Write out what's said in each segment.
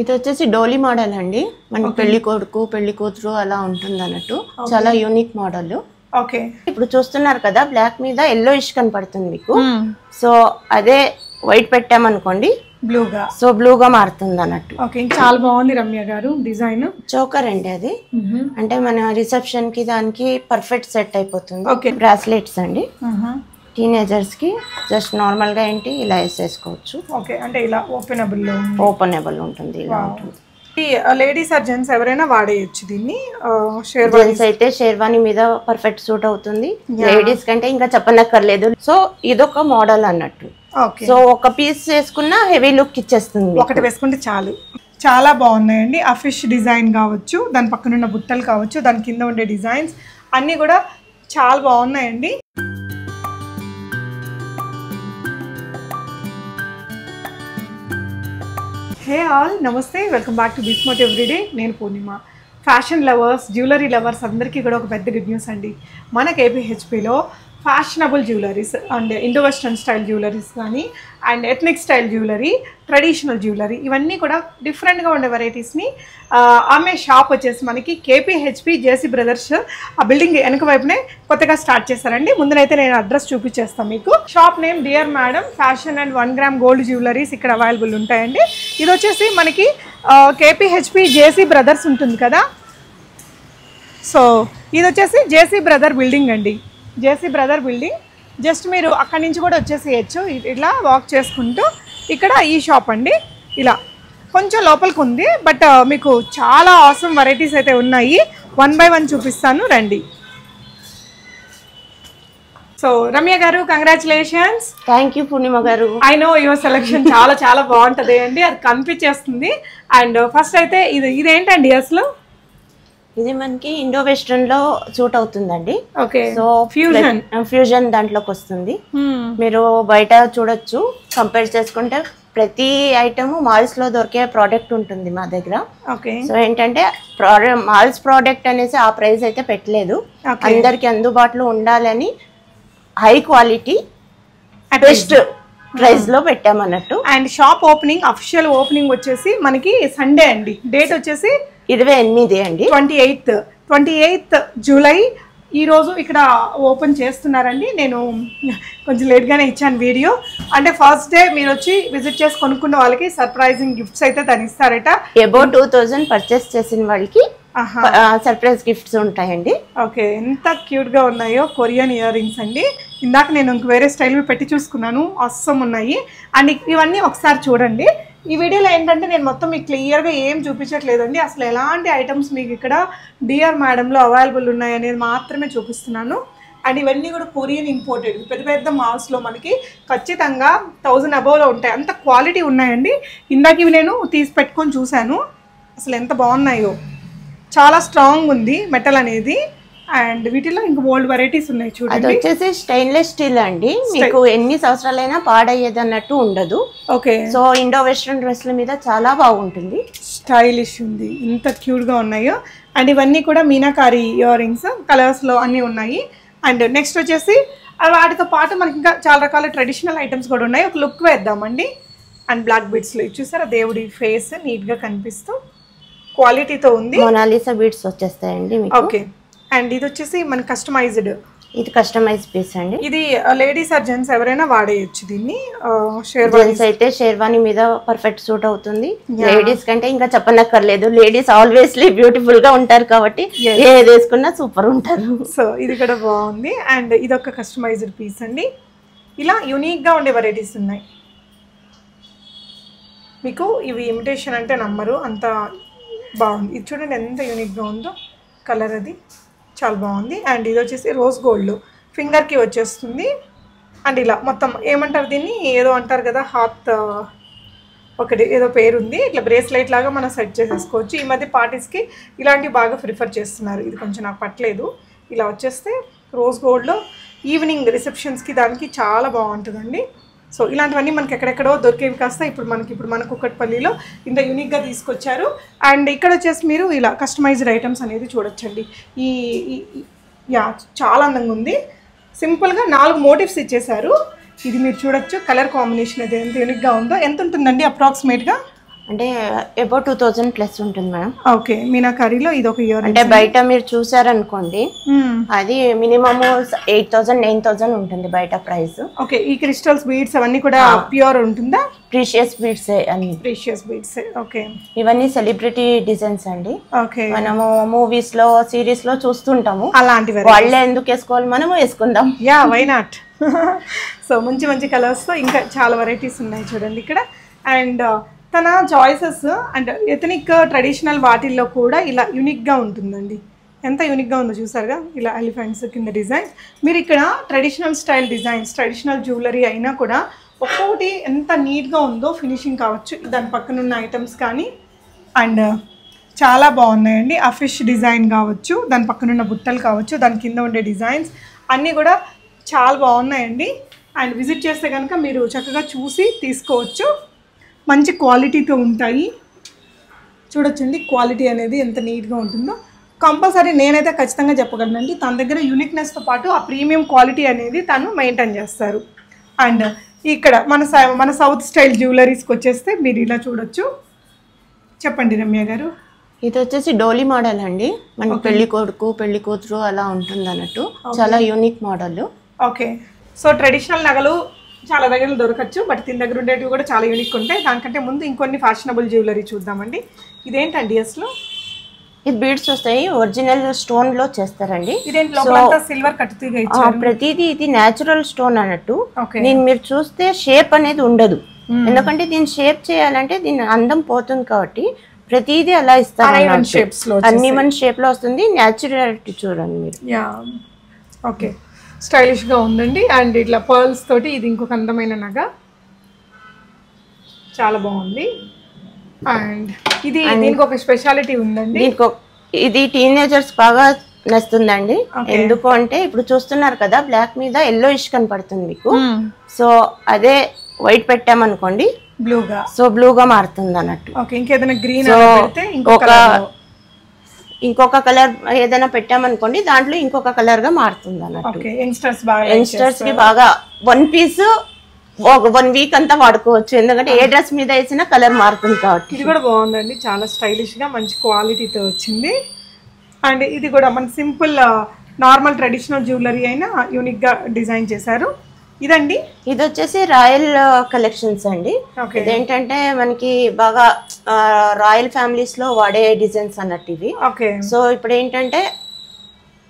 ఇది వచ్చేసి డోలీ మోడల్ అండి. మన పెళ్ళి కొడుకు పెళ్ళి కూతురు అలా ఉంటుంది అన్నట్టు చాలా యూనిక్ మోడల్. ఓకే. ఇప్పుడు చూస్తున్నారు కదా బ్లాక్ మీద ఎల్లో ఇష్ కనపడుతుంది మీకు. సో అదే వైట్ పెట్టామనుకోండి. బ్లూగా. సో బ్లూగా మారుతుంది అన్నట్టు ఓకే చాలా బాగుంది రమ్య గారు డిజైన్. చోకర్ అండి అది. అంటే మన రిసెప్షన్కి దానికి పర్ఫెక్ట్ సెట్ అయిపోతుంది. బ్రాస్లెట్స్ అండి. టీనేజర్స్కి జస్ట్ నార్మల్గా ఏంటి ఇలా వేసేసుకోవచ్చు. ఓకే అంటే ఇలా ఓపెనబుల్ ఓపెనబుల్ ఉంటుంది ఇలా ఉంటుంది. లేడీస్ ఆర్ జెంట్స్ ఎవరైనా వాడేయచ్చు దీన్ని? జెంట్స్ అయితే షేర్వాణి మీద పర్ఫెక్ట్ సూట్ అవుతుంది. లేడీస్ కంటే ఇంకా చెప్పనక్కర్లేదు. సో ఇదొక మోడల్ అన్నట్టు. ఓకే సో ఒక పీస్ వేసుకున్న హెవీ లుక్ ఇచ్చేస్తుంది ఒకటి వేసుకుంటే చాలు. చాలా బాగున్నాయండి. ఆ ఫిష్ డిజైన్ కావచ్చు దాని పక్కన ఉన్న బుట్టలు కావచ్చు దాని కింద ఉండే డిజైన్స్ అన్నీ కూడా చాలా బాగున్నాయండి. హే ఆల్ నమస్తే వెల్కమ్ బ్యాక్ టు బిస్ మోట్ ఎవ్రీడే నేను Purnima. Fashion lovers jewellery lovers అందరికీ కూడా ఒక పెద్ద గుడ్ న్యూస్ అండి. మన కేపీహెచ్పిలో fashionable jewelleries and Indo western style jewelleries కానీ and ethnic style jewellery traditional jewellery ఇవన్నీ కూడా డిఫరెంట్గా ఉండే వెరైటీస్ని ఆమె షాప్ వచ్చేసి మనకి కేపీహెచ్పి జేసీ బ్రదర్స్ ఆ బిల్డింగ్ వెనక వైపునే కొత్తగా స్టార్ట్ చేశారండి. ముందునైతే నేను అడ్రస్ చూపించేస్తాను మీకు. Shop name dear madam fashion and one gram gold jewelleries ఇక్కడ అవైలబుల్ ఉంటాయండి. ఇది వచ్చేసి మనకి కేపీహెచ్పి జేసీ బ్రదర్స్ ఉంటుంది కదా. సో ఇది వచ్చేసి జేసీ బ్రదర్ బిల్డింగ్ అండి. JC brother building. జస్ట్ మీరు అక్కడి నుంచి కూడా వచ్చేసేయచ్చు. ఇట్లా వాక్ చేసుకుంటూ ఇక్కడ ఈ షాప్ అండి. ఇలా. కొంచెం లోపలికి ఉంది బట్ మీకు చాలా ఆసమ్ వెరైటీస్ అయితే ఉన్నాయి. వన్ బై వన్ చూపిస్తాను రండి. సో రమ్య గారు కంగ్రాచులేషన్స్ థ్యాంక్ యూ పూర్ణిమ గారు. ఐ నో యువర్ సెలెక్షన్ చాలా చాలా బాగుంటది అండి. అది కనిపించేస్తుంది. అండ్ ఫస్ట్ అయితే ఇది ఇదేంటండి అసలు? ఇది మనకి ఇండో వెస్ట్రన్లో సూట్ అవుతుందండి. ఓకే. సో ఫ్యూజన్ ఫ్యూజన్ దాంట్లోకి వస్తుంది. మీరు బయట చూడొచ్చు. కంపేర్ చేసుకుంటే ప్రతి ఐటమ్ మాల్స్లో దొరికే ప్రోడక్ట్ ఉంటుంది మా దగ్గర. ఓకే. సో ఏంటంటే మాల్స్ ప్రోడక్ట్ అనేసి ఆ ప్రైస్ అయితే పెట్టలేదు. అందరికి అందుబాటులో ఉండాలని హై క్వాలిటీ బెస్ట్ ప్రైస్లో పెట్టామన్నట్టు. And shop opening official opening వచ్చేసి మనకి సండే అండి. డేట్ వచ్చేసి ఇరవై ఎనిమిది అండి. Twenty eighth. Twenty eighth July ఈ రోజు ఇక్కడ ఓపెన్ చేస్తున్నారండి. నేను కొంచెం లేట్గానే ఇచ్చాను వీడియో. అంటే ఫస్ట్ డే మీరు వచ్చి విజిట్ చేసి కొనుక్కున్న వాళ్ళకి సర్ప్రైజింగ్ గిఫ్ట్స్ అయితే తను ఇస్తారట అబౌ టూ థౌజండ్ పర్చేస్ చేసిన వాళ్ళకి సర్ప్రైజ్ గిఫ్ట్స్ ఉంటాయండి. ఓకే. ఎంత క్యూట్గా ఉన్నాయో కొరియన్ ఇయర్ రింగ్స్ అండి. ఇందాక నేను ఇంక వేరే స్టైల్ పెట్టి చూసుకున్నాను. అస్సం ఉన్నాయి అండ్ ఇవన్నీ ఒకసారి చూడండి. ఈ వీడియోలో ఏంటంటే నేను మొత్తం మీకు క్లియర్గా ఏం చూపించట్లేదండి. అసలు ఎలాంటి ఐటమ్స్ మీకు ఇక్కడ డిఆర్ మేడంలో అవైలబుల్ ఉన్నాయి అనేది మాత్రమే చూపిస్తున్నాను. అండ్ ఇవన్నీ కూడా కొరియన్ ఇంపోర్టెడ్ పెద్ద పెద్ద మాల్స్లో మనకి ఖచ్చితంగా థౌజండ్ అబోవ్లో ఉంటాయి. అంత క్వాలిటీ ఉన్నాయండి. ఇందాక ఇవి నేను తీసి పెట్టుకొని చూశాను. అసలు ఎంత బాగున్నాయో. చాలా స్ట్రాంగ్ ఉంది మెటల్ అనేది. అండ్ వీటిలో ఇంకా ఓల్డ్ వెరైటీస్ ఉన్నాయి అది చూడండి వచ్చేసి స్టెయిన్లెస్ స్టీల్ అండి. మీకు ఎన్ని సంవత్సరాలైనా పాడయ్యేది అన్నట్టు ఉండదు. ఓకే. సో ఇండో వెస్ట్రన్ డ్రెస్ల మీద చాలా బాగుంటుంది. స్టైలిష్ ఉంది. ఎంత క్యూట్గా ఉన్నాయో. అండ్ ఇవన్నీ కూడా మీనాకారి ఇయర్ రింగ్స్ కలర్స్లో అన్నీ ఉన్నాయి. అండ్ నెక్స్ట్ వచ్చేసి వాటితో పాటు మనకి ఇంకా చాలా రకాల ట్రెడిషనల్ ఐటమ్స్ కూడా ఉన్నాయి. ఒక లుక్ వేద్దామండి. అండ్ బ్లాక్ బిట్స్లో చూసారా? దేవుడి ఫేస్ నీట్గా కనిపిస్తూ క్వాలిటీతో ఉంది. మొనాలిసా బీడ్స్ వచ్చేస్తాయండి ఓకే. అండ్ ఇది వచ్చేసి మన కస్టమైజ్డ్ ఇది కస్టమైజ్ పీస్ అండి. ఇది లేడీస్ ఆర్ జెంట్స్ ఎవరైనా వాడేయచ్చు దీన్ని జెంట్స్ అయితే షేర్వాణి మీద పర్ఫెక్ట్ సూట్ అవుతుంది. లేడీస్ కంటే ఇంకా చెప్పనక్కర్లేదు. లేడీస్ ఆల్వేస్లీ బ్యూటిఫుల్గా ఉంటారు కాబట్టి ఏది వేసుకున్నా సూపర్ ఉంటారు. సో ఇది కూడా బాగుంది. అండ్ ఇది ఒక కస్టమైజ్డ్ పీస్ అండి. ఇలా యూనిక్గా ఉండే వెరైటీస్ ఉన్నాయి. మీకు ఇవి ఇమిటేషన్ అంటే నమ్మరు. అంత బాగుంది. ఇది చూడండి ఎంత యూనిక్గా ఉందో కలర్ అది. చాలా బాగుంది. అండ్ ఇది వచ్చేసి రోజ్ గోల్డ్ ఫింగర్కి వచ్చేస్తుంది. అండ్ ఇలా మొత్తం ఏమంటారు దీన్ని? ఏదో అంటారు కదా హాత్ ఒకటి ఏదో పేరు ఉంది ఇట్లా బ్రేస్లైట్ లాగా మనం సెట్ చేసేసుకోవచ్చు. ఈ మధ్య పార్టీస్కి ఇలాంటివి బాగా ప్రిఫర్ చేస్తున్నారు. ఇది కొంచెం నాకు పట్టలేదు. ఇలా వచ్చేస్తే రోజ్ గోల్డ్లో ఈవినింగ్ రిసెప్షన్స్కి దానికి చాలా బాగుంటుందండి. సో ఇలాంటివన్నీ మనకి ఎక్కడెక్కడో దొరికేవి కాస్త ఇప్పుడు మనకి ఇప్పుడు మన కుక్కట్పల్లిలో ఇంత యూనిక్గా తీసుకొచ్చారు. అండ్ ఇక్కడ వచ్చేసి మీరు ఇలా కస్టమైజ్డ్ ఐటమ్స్ అనేది చూడొచ్చండి. ఈ యా చాలా అందంగా ఉంది. సింపుల్గా నాలుగు మోటివ్స్ ఇచ్చేశారు. ఇది మీరు చూడొచ్చు. కలర్ కాంబినేషన్ అది ఎంత యూనిక్గా ఉందో ఎంత ఉంటుందండి అప్రాక్సిమేట్గా అంటే అబౌట్ టూ థౌజండ్ ప్లస్ ఉంటుంది మేడం. ఓకే మీనాకారిలో ఇది ఒక ఇయర్ అంటే బయట మీరు చూసారనుకోండి అది minimum eight thousand nine thousand ఉంటుంది బయట ప్రైస్ ఓకే ఈ క్రిస్టల్స్ బీడ్స్ అవన్నీ కూడా ప్యూర్ ఉంటుందా? ప్రీషియస్ బీడ్స్ అన్ని. ప్రీషియస్ బీడ్స్ ఓకే ఇవన్నీ సెలబ్రిటీ డిజైన్స్ అండి. ఓకే మనము మూవీస్లో సిరీస్లో చూస్తుంటాము. అలాంటివి వాళ్ళే ఎందుకు వేసుకోవాలి? మనము వేసుకుందాం. యా వై నాట్ సో మంచి మంచి కలర్స్తో ఇంకా చాలా వెరైటీస్ ఉన్నాయి చూడండి ఇక్కడ. అండ్ తన చాయిసెస్ అండ్ ఎథనిక్ ట్రెడిషనల్ వాటిల్లో కూడా ఇలా యూనిక్గా ఉంటుందండి. ఎంత యూనిక్గా ఉందో చూసారుగా? ఇలా ఎలిఫెంట్స్ కింద డిజైన్ మీరు ఇక్కడ traditional style designs traditional jewellery అయినా కూడా ఒక్కొక్కటి ఎంత నీట్గా ఉందో ఫినిషింగ్ కావచ్చు. దాని పక్కన ఉన్న ఐటమ్స్ కానీ అండ్ చాలా బాగున్నాయండి. ఆ ఫిష్ డిజైన్ కావచ్చు దాని పక్కన ఉన్న బుట్టలు కావచ్చు దాని కింద ఉండే డిజైన్స్ అన్నీ కూడా చాలా బాగున్నాయండి. అండ్ విజిట్ చేస్తే కనుక మీరు చక్కగా చూసి తీసుకోవచ్చు. మంచి క్వాలిటీతో ఉంటాయి. చూడొచ్చండి క్వాలిటీ అనేది ఎంత నీట్గా ఉంటుందో. కంపల్సరీ నేనైతే ఖచ్చితంగా చెప్పగలనండి తన దగ్గర యూనిక్నెస్తో పాటు ఆ ప్రీమియం క్వాలిటీ అనేది తను మెయింటైన్ చేస్తారు. అండ్ ఇక్కడ మన స- మన సౌత్ స్టైల్ జ్యువెలరీస్కి వచ్చేస్తే మీరు ఇలా చూడొచ్చు. చెప్పండి రమ్య గారు. ఇది వచ్చేసి డోలీ మోడల్ అండి. మన పెళ్ళి కొడుకు పెళ్ళి కూతురు అలా ఉంటుంది అన్నట్టు చాలా unique model okay so traditional నగలు చాలా దగ్గర దొరకచ్చు బట్ దీని దగ్గర ఉండేటివి కూడా చాలా యూనిక్ ఉంటాయి. దానికంటే ముందు ఇంకొన్ని ఫ్యాషనబుల్ జ్యువెలరీ చూద్దామండి. ఇదేంటండి అసలు? ఇది బీడ్స్ వస్తాయి ఒరిజినల్ స్టోన్లో చేస్తారండి. సిల్వర్ ప్రతిదీ ఇది న్యాచురల్ స్టోన్ అన్నట్టు. దీన్ని మీరు చూస్తే షేప్ అనేది ఉండదు. ఎందుకంటే దీన్ని షేప్ చేయాలంటే దీని అందం పోతుంది కాబట్టి ప్రతిదీ అలా ఇస్తారు అన్ని మన షేప్లో వస్తుంది న్యాచురాలిటీ చూడండి మీరు. ఓకే స్టైలిష్గా ఉందండి. అండ్ ఇట్లా పర్ల్స్ తోటి ఇది ఇంకొక అందమైన నగ. చాలా బాగుంది. అండ్ ఇది దీనికి ఒక స్పెషాలిటీ ఉందండి. ఇది టీనేజర్స్ బాగా నచ్చుతుందండి ఎందుకు అంటే ఇప్పుడు చూస్తున్నారు కదా బ్లాక్ మీద ఎల్లో ఇష్ కనపడుతుంది మీకు. సో అదే వైట్ పెట్టామనుకోండి. బ్లూగా. సో బ్లూగా మారుతుంది అన్నట్టు ఓకే ఇంకేదైనా గ్రీన్ ఒక ఇంకొక కలర్ ఏదైనా పెట్టామనుకోండి దాంట్లో ఇంకొక కలర్గా మారుతుంది అన్నట్టు. యంగ్స్టర్స్కి బాగా వన్ పీస్ వన్ వీక్ అంతా వాడుకోవచ్చు. ఎందుకంటే ఏ డ్రెస్ మీద వేసినా కలర్ మారుతుంది కాబట్టి. ఇది కూడా బాగుందండి. చాలా స్టైలిష్గా మంచి క్వాలిటీతో వచ్చింది. అండ్ ఇది కూడా మన సింపుల్ నార్మల్ ట్రెడిషనల్ జ్యువెలరీ అయినా యూనిక్గా డిజైన్ చేశారు. ఇదండి? ఇది వచ్చేసి రాయల్ కలెక్షన్స్ అండి. ఇదేంటంటే మనకి బాగా రాయల్ ఫ్యామిలీస్లో వాడే డిజైన్స్ అన్నట్టు ఇవి. ఓకే. సో ఇప్పుడు ఏంటంటే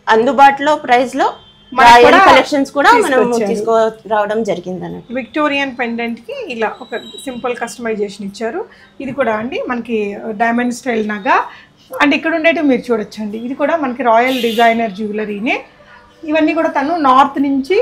అందుబాటులో ప్రైస్లో రాయల్ కలెక్షన్స్ కూడా మనం తీసుకొచ్చారు. తీసుకో రావడం జరిగింది అన్నట్టు. విక్టోరియన్ పెండెంట్కి ఇలా ఒక సింపుల్ కస్టమైజేషన్ ఇచ్చారు. ఇది కూడా అండి మనకి డైమండ్ స్టైల్ నగా. అండ్ ఇక్కడ ఉండేటివి మీరు చూడొచ్చండి. ఇది కూడా మనకి రాయల్ డిజైనర్ జ్యువెలరీనే ఇవన్నీ కూడా తను నార్త్ నుంచి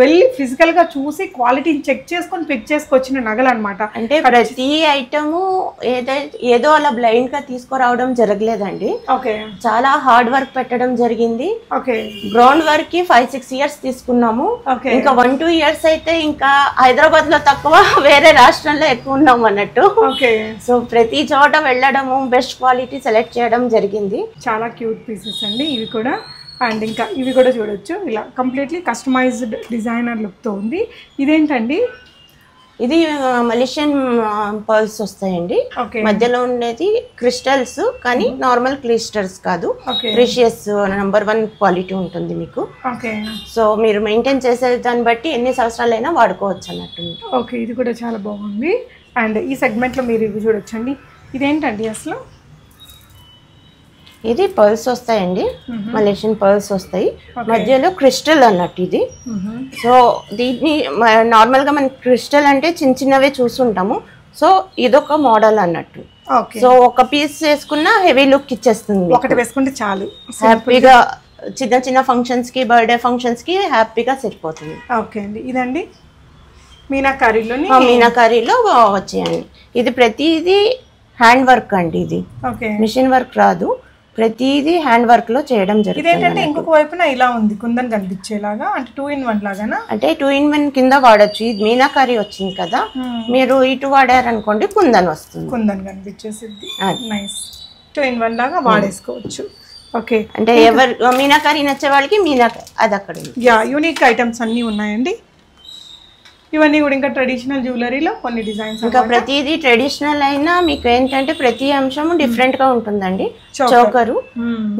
వెళ్ళి physical గా చూసి క్వాలిటీని చెక్ చేసుకొని పిక్ చేసుకొచ్చిన నగలు అనమాట అంటే ప్రతి ఐటము ఏదైతే ఏదో అలా బ్లైండ్గా తీసుకురావడం జరగలేదండి. ఓకే. చాలా హార్డ్ వర్క్ పెట్టడం జరిగింది. ఓకే. గ్రౌండ్ వర్క్కి ఫైవ్ సిక్స్ ఇయర్స్ తీసుకున్నాము. ఓకే. ఇంకా వన్ టూ ఇయర్స్ అయితే ఇంకా హైదరాబాద్లో తక్కువ వేరే రాష్ట్రంలో ఎక్కువ ఉన్నాం అన్నట్టు. ఓకే. సో ప్రతి చోట వెళ్ళడము బెస్ట్ క్వాలిటీ సెలెక్ట్ చేయడం జరిగింది. చాలా క్యూట్ పీసెస్ అండి ఇవి కూడా. అండ్ ఇంకా ఇవి కూడా చూడొచ్చు. ఇలా కంప్లీట్లీ కస్టమైజ్డ్ డిజైనర్ లుక్తో ఉంది. ఇదేంటండి? ఇది మలేషియన్ పర్ల్స్ వస్తాయండి. మధ్యలో ఉండేది క్రిస్టల్స్ కానీ నార్మల్ క్రిస్టల్స్ కాదు. Okay. Precious number one quality ఉంటుంది మీకు. ఓకే. సో మీరు మెయింటైన్ చేసే దాన్ని బట్టి ఎన్ని సంవత్సరాలైనా వాడుకోవచ్చు అన్నట్టు. ఓకే ఇది కూడా చాలా బాగుంది. అండ్ ఈ సెగ్మెంట్లో మీరు ఇవి చూడొచ్చండి. ఇదేంటండి అసలు? ఇది పర్ల్స్ వస్తాయండి. మలేషియన్ పర్ల్స్ వస్తాయి. మధ్యలో క్రిస్టల్ అన్నట్టు ఇది. సో దీన్ని నార్మల్గా మన క్రిస్టల్ అంటే చిన్న చిన్నవే చూస్తుంటాము. సో ఇదొక మోడల్ అన్నట్టు. సో ఒక పీస్ వేసుకున్న హెవీ లుక్ ఇచ్చేస్తుంది. ఒకటి వేసుకుంటే చాలు. హ్యాపీగా చిన్న చిన్న ఫంక్షన్స్కి బర్త్డే ఫంక్షన్స్కి హ్యాపీగా సరిపోతుంది. ఓకే అండి. ఇదండి. మీనాకారీలోని ఆ మీనాకారీలో వచ్చేయండి. ఇది ప్రతిదీ హ్యాండ్ వర్క్ అండి ఇది. మిషన్ వర్క్ రాదు. ప్రతిదీ హ్యాండ్ వర్క్లో చేయడం జరుగుతుంది ఇదేంటంటే ఇంకొక వైపున ఇలా ఉంది కుందన్ కనిపించేలాగా అంటే టూ ఇన్ వన్ లాగానా? అంటే టూ ఇన్ వన్ కింద వాడచ్చు. ఇది మీనాకారీ వచ్చింది కదా మీరు ఇటు వాడారనుకోండి కుందన్ వస్తుంది. కుందన్ కనిపించేసిద్ది. అది. నైస్ టూ ఇన్ వన్ లాగా వాడేసుకోవచ్చు. ఓకే అంటే ఎవరు మీనాకారీ నచ్చే వాళ్ళకి మీనాకారీ అది అక్కడ యా యూనిక్ ఐటమ్స్ అన్నీ ఉన్నాయండి. ఇవన్నీ కూడా ఇంకా ట్రెడిషనల్ జ్యువెలరీలో కొన్ని డిజైన్స్ ఇంకా ప్రతిదీ ట్రెడిషనల్ అయినా మీకు ఏంటంటే ప్రతి అంశం డిఫరెంట్గా ఉంటుందండి. చోకరు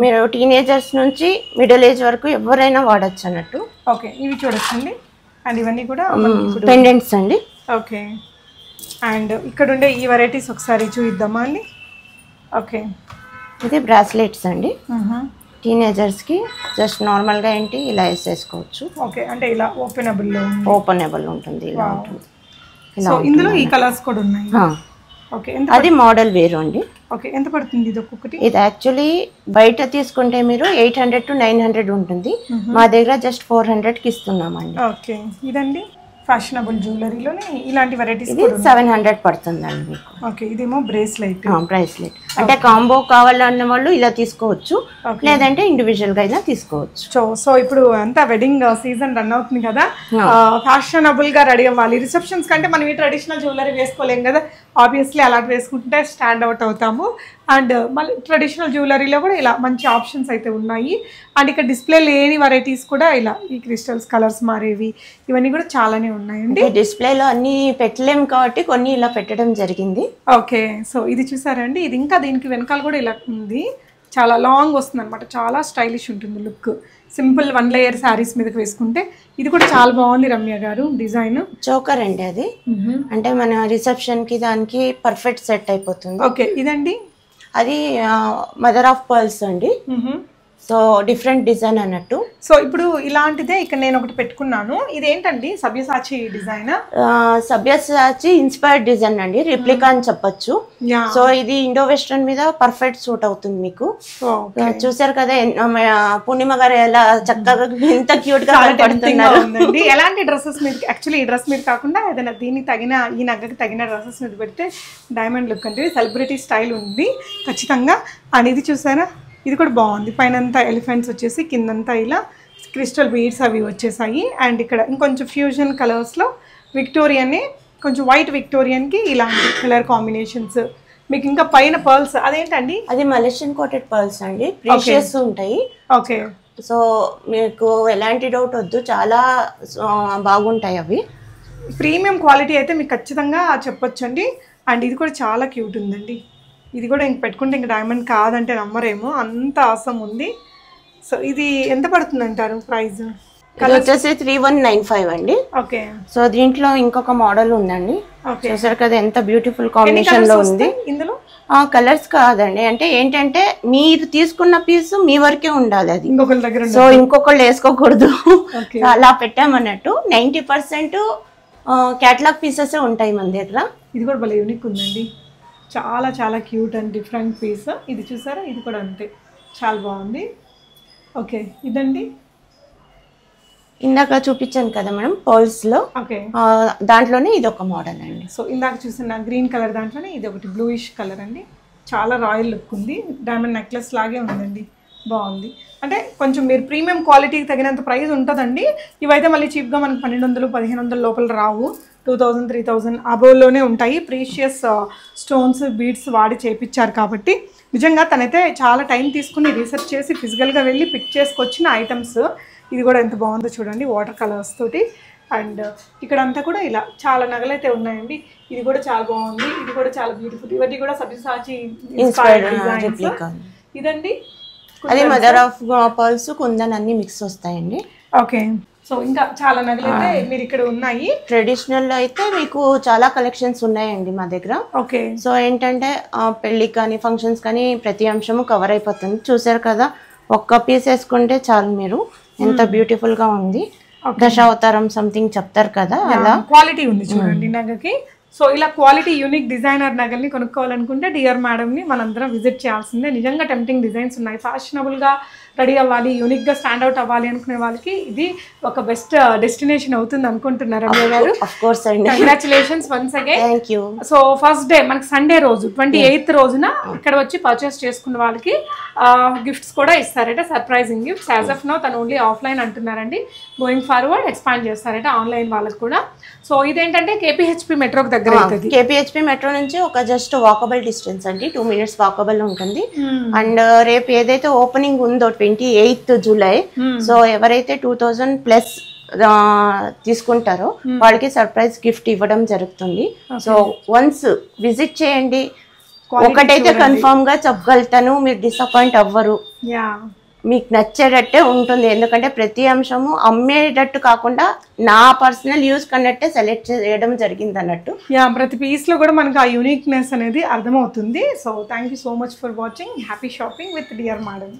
మీరు టీనేజర్స్ నుంచి మిడిల్ ఏజ్ వరకు ఎవరైనా వాడచ్చు అన్నట్టు. ఓకే ఇవి చూడొచ్చండి. అండ్ ఇవన్నీ కూడా పెండెంట్స్ అండి. ఓకే అండ్ ఇక్కడ ఉండే ఈ వెరైటీస్ ఒకసారి చూద్దామా అండి? ఓకే ఇది బ్రాస్లెట్స్ అండి. టీనేజర్స్కి జస్ట్ నార్మల్గా ఏంటి ఇలా వేసేసుకోవచ్చు. ఓకే అంటే ఇలా ఓపెనబుల్లో ఉంది. ఓపెనబుల్ ఉంటుంది ఇలా ఉంటుంది. సో ఇందులో ఈ కలర్స్ కూడా ఉన్నాయి? ఓకే అది మోడల్ వేరు అండి. ఓకే ఎంత పడుతుంది ఇది ఒక్కొక్కటి? ఇది యాక్చువల్లీ బయట తీసుకుంటే మీరు eight hundred to nine hundred ఉంటుంది. మా దగ్గర జస్ట్ ఫోర్ హండ్రెడ్కి ఇస్తున్నామండి. ఓకే ఇదండి? ఫ్యాషనబుల్ జ్యువెలరీలోనే ఇలాంటి వెరైటీస్ ఇది సెవెన్ హండ్రెడ్ పడుతుందండి మీకు. ఓకే ఇదేమో బ్రేస్లైట్ బ్రైస్లెట్ అంటే కాంబో కావాలన్న వాళ్ళు ఇలా తీసుకోవచ్చు. లేదంటే ఇండివిజువల్గా అయినా తీసుకోవచ్చు. సో సో ఇప్పుడు అంతా వెడ్డింగ్ సీజన్ రన్ అవుతుంది కదా. ఫ్యాషనబుల్గా రెడీ అవ్వాలి. రిసెప్షన్స్ కంటే మనం ఈ ట్రెడిషనల్ జ్యువెలరీ వేసుకోలేం కదా. ఆబ్వియస్లీ అలాంటి వేసుకుంటే స్టాండ్ అవుట్ అవుతాము. అండ్ మళ్ళీ ట్రెడిషనల్ జ్యువెలరీలో కూడా ఇలా మంచి ఆప్షన్స్ అయితే ఉన్నాయి. అండ్ ఇక్కడ డిస్ప్లే లేని వెరైటీస్ కూడా ఇలా ఈ క్రిస్టల్స్ కలర్స్ మారేవి ఇవన్నీ కూడా చాలానే ఉన్నాయండి. డిస్ప్లేలో అన్ని పెట్టలేము కాబట్టి కొన్ని ఇలా పెట్టడం జరిగింది. ఓకే సో ఇది చూసారండి. ఇది ఇంకా దీనికి వెనకాల కూడా ఇలా ఉంది. చాలా లాంగ్ వస్తుంది అనమాట చాలా స్టైలిష్ ఉంటుంది look simple one layer saris మీదకి వేసుకుంటే ఇది కూడా చాలా బాగుంది రమ్య గారు డిజైన్. చోకర్ అండి అది. అంటే మన రిసెప్షన్కి దానికి పర్ఫెక్ట్ సెట్ అయిపోతుంది. ఓకే ఇదండి అది మదర్ ఆఫ్ పర్ల్స్ అండి. సో డిఫరెంట్ డిజైన్ అన్నట్టు. సో ఇప్పుడు ఇలాంటిదే ఇక్కడ నేను ఒకటి పెట్టుకున్నాను. ఇదేంటండి సభ్యసాచి డిజైన్? సభ్యసాచి ఇన్స్పైర్డ్ డిజైన్ అండి రిప్లికా అని చెప్పొచ్చు. సో ఇది ఇండో వెస్ట్రన్ మీద పర్ఫెక్ట్ సూట్ అవుతుంది మీకు. చూసారు కదా పూర్ణిమ గారు ఎలా చక్కగా ఎంత క్యూట్గా కనపడుతున్నారు. ఎలాంటి డ్రెస్సెస్ మీద యాక్చువల్లీ ఈ డ్రెస్ మీద కాకుండా ఏదైనా దీనికి తగిన ఈ నగ్గకి తగిన డ్రెస్సెస్ మీద పెడితే డైమండ్ లుక్ అంటే సెలబ్రిటీ స్టైల్ ఉంది. ఖచ్చితంగా. అండ్ ఇది చూసారా? ఇది కూడా బాగుంది. పైన అంతా ఎలిఫెంట్స్ వచ్చేసి కిందంతా ఇలా క్రిస్టల్ బీడ్స్ అవి వచ్చేసాయి. అండ్ ఇక్కడ ఇంకొంచెం ఫ్యూజన్ కలర్స్లో విక్టోరియన్ కొంచెం వైట్ విక్టోరియన్కి ఇలాంటి కలర్ కాంబినేషన్స్. మీకు ఇంకా పైన పర్ల్స్ అదేంటండి? అది మలేషియన్ కోటెడ్ పర్ల్స్ అండి. ప్రీషియస్ ఉంటాయి. ఓకే. సో మీకు ఎలాంటి డౌట్ వద్దు చాలా బాగుంటాయి అవి. ప్రీమియం క్వాలిటీ అయితే మీకు ఖచ్చితంగా చెప్పొచ్చండి. అండ్ ఇది కూడా చాలా క్యూట్ ఉందండి. ఇది కూడా ఇంక పెట్టుకుంటే ఇంక డైమండ్ కాదంటే నమ్మరేమో. అంత ఆసం ఉంది. సో ఇది ఎంత పడుతుంది అంటారు ప్రైస్ వచ్చేసి త్రీ వన్ నైన్ ఫైవ్ అండి. ఓకే. సో దీంట్లో ఇంకొక మోడల్ ఉందండి. చూసారు కదా ఎంత బ్యూటిఫుల్ కాంబినేషన్లో ఉంది. ఇందులో? ఆ కలర్స్ కాదండి. అంటే ఏంటంటే మీరు తీసుకున్న పీస్ మీ వరకే ఉండాలి అది. దగ్గర సో ఇంకొకళ్ళు వేసుకోకూడదు. అలా పెట్టామన్నట్టు నైంటీ పర్సెంట్ క్యాటలాగ్ పీసెస్ ఉంటాయి మన దగ్గర. ఇది కూడా యూనిక్ ఉందండి. చాలా చాలా క్యూట్ అండ్ డిఫరెంట్ పీస్ ఇది చూసారా? ఇది కూడా అంతే. చాలా బాగుంది. ఓకే ఇదండి? ఇందాక చూపించాను కదా మేడం పర్ల్స్లో. ఓకే ఆ, దాంట్లోనే ఇది ఒక మోడల్ అండి. సో ఇందాక చూసిన గ్రీన్ కలర్ దాంట్లోనే ఇది ఒకటి బ్లూయిష్ కలర్ అండి. చాలా రాయల్ లుక్ ఉంది. డైమండ్ నెక్లెస్ లాగే ఉందండి. బాగుంది. అంటే కొంచెం మీరు ప్రీమియం క్వాలిటీకి తగినంత ప్రైస్ ఉంటుందండి. ఇవైతే మళ్ళీ చీప్గా మనకి పన్నెండు వందలు పదిహేను వందల లోపల రావు. టూ థౌజండ్ త్రీ థౌజండ్ అబోవ్లోనే ఉంటాయి. ప్రీషియస్ స్టోన్స్ బీడ్స్ వాడి చేపించారు కాబట్టి నిజంగా తనైతే చాలా టైం తీసుకుని రీసెర్చ్ చేసి ఫిజికల్గా వెళ్ళి పిక్ చేసుకొచ్చిన ఐటమ్స్ ఇది కూడా ఎంత బాగుందో చూడండి వాటర్ కలర్స్ తోటి. అండ్ ఇక్కడ అంతా కూడా ఇలా చాలా నగలైతే ఉన్నాయండి. ఇది కూడా చాలా బాగుంది. ఇది కూడా చాలా బ్యూటిఫుల్ ఇవన్నీ కూడా replica. ఇదండి అది మదర్ ఆఫ్ పర్ల్స్ కుందన్ అన్ని మిక్స్ వస్తాయండి. ఓకే సో ఇంకా చాలా నగలైతే మీరు ఇక్కడ ఉన్నాయి. ట్రెడిషనల్లో అయితే మీకు చాలా కలెక్షన్స్ ఉన్నాయండి మా దగ్గర. ఓకే. సో ఏంటంటే పెళ్ళికి కానీ ఫంక్షన్స్ కానీ ప్రతి అంశము కవర్ అయిపోతుంది. చూసారు కదా ఒక్క పీస్ వేసుకుంటే చాలు మీరు. ఎంత బ్యూటిఫుల్గా ఉంది. దశావతారం సంథింగ్ చెప్తారు కదా అలా. క్వాలిటీ ఉంది చూడండి నగకి. సో ఇలా క్వాలిటీ యూనిక్ డిజైనర్ నగల్ని కొనుక్కోవాలనుకుంటే డియర్ మేడంని మనందరం విజిట్ చేయాల్సిందే. నిజంగా టెంప్టింగ్ డిజైన్స్ ఉన్నాయి. ఫ్యాషనబుల్గా రెడీ అవ్వాలి యూనిక్గా స్టాండ్ అవుట్ అవ్వాలి అనుకునే వాళ్ళకి ఇది ఒక బెస్ట్ డెస్టినేషన్ అవుతుంది అనుకుంటున్నారు రమ్య గారు. అఫ్ కోర్స్ అండి. Congratulations once again thank you so first day మనకి సండే రోజు ట్వంటీ ఎయిత్ రోజున ఇక్కడ వచ్చి పర్చేస్ చేసుకున్న వాళ్ళకి గిఫ్ట్స్ కూడా ఇస్తారట surprising gifts as of now తను ఓన్లీ ఆఫ్లైన్ అంటున్నారండి. గోయింగ్ ఫార్వర్డ్ ఎక్స్పాండ్ చేస్తారట ఆన్లైన్ వాళ్ళకి కూడా. సో ఇదేంటంటే కేపీహెచ్పి మెట్రోకి దగ్గర అవుతుంది. కేపీహెచ్పి మెట్రో నుంచి ఒక జస్ట్ వాకబుల్ డిస్టెన్స్ అండి. టూ మినిట్స్ వాకబుల్ ఉంటుంది. అండ్ రేపు ఏదైతే ఓపెనింగ్ ఉందో ట్వంటీ ఎయిత్ జూలై. సో ఎవరైతే టూ థౌజండ్ ప్లస్ తీసుకుంటారో వాళ్ళకి సర్ప్రైజ్ గిఫ్ట్ ఇవ్వడం జరుగుతుంది. సో వన్స్ విజిట్ చేయండి. ఒకటైతే కన్ఫామ్గా చెప్పగలుగుతాను మీరు డిసప్పాయింట్ అవ్వరు. యా మీకు నచ్చేటట్టే ఉంటుంది. ఎందుకంటే ప్రతి అంశము అమ్మేటట్టు కాకుండా నా పర్సనల్ యూస్ కన్నట్టే సెలెక్ట్ చేయడం జరిగింది అన్నట్టు. యా ప్రతి పీస్లో కూడా మనకు ఆ యూనిక్నెస్ అనేది అర్థమవుతుంది. So thank so much for watching happy shopping with dear madam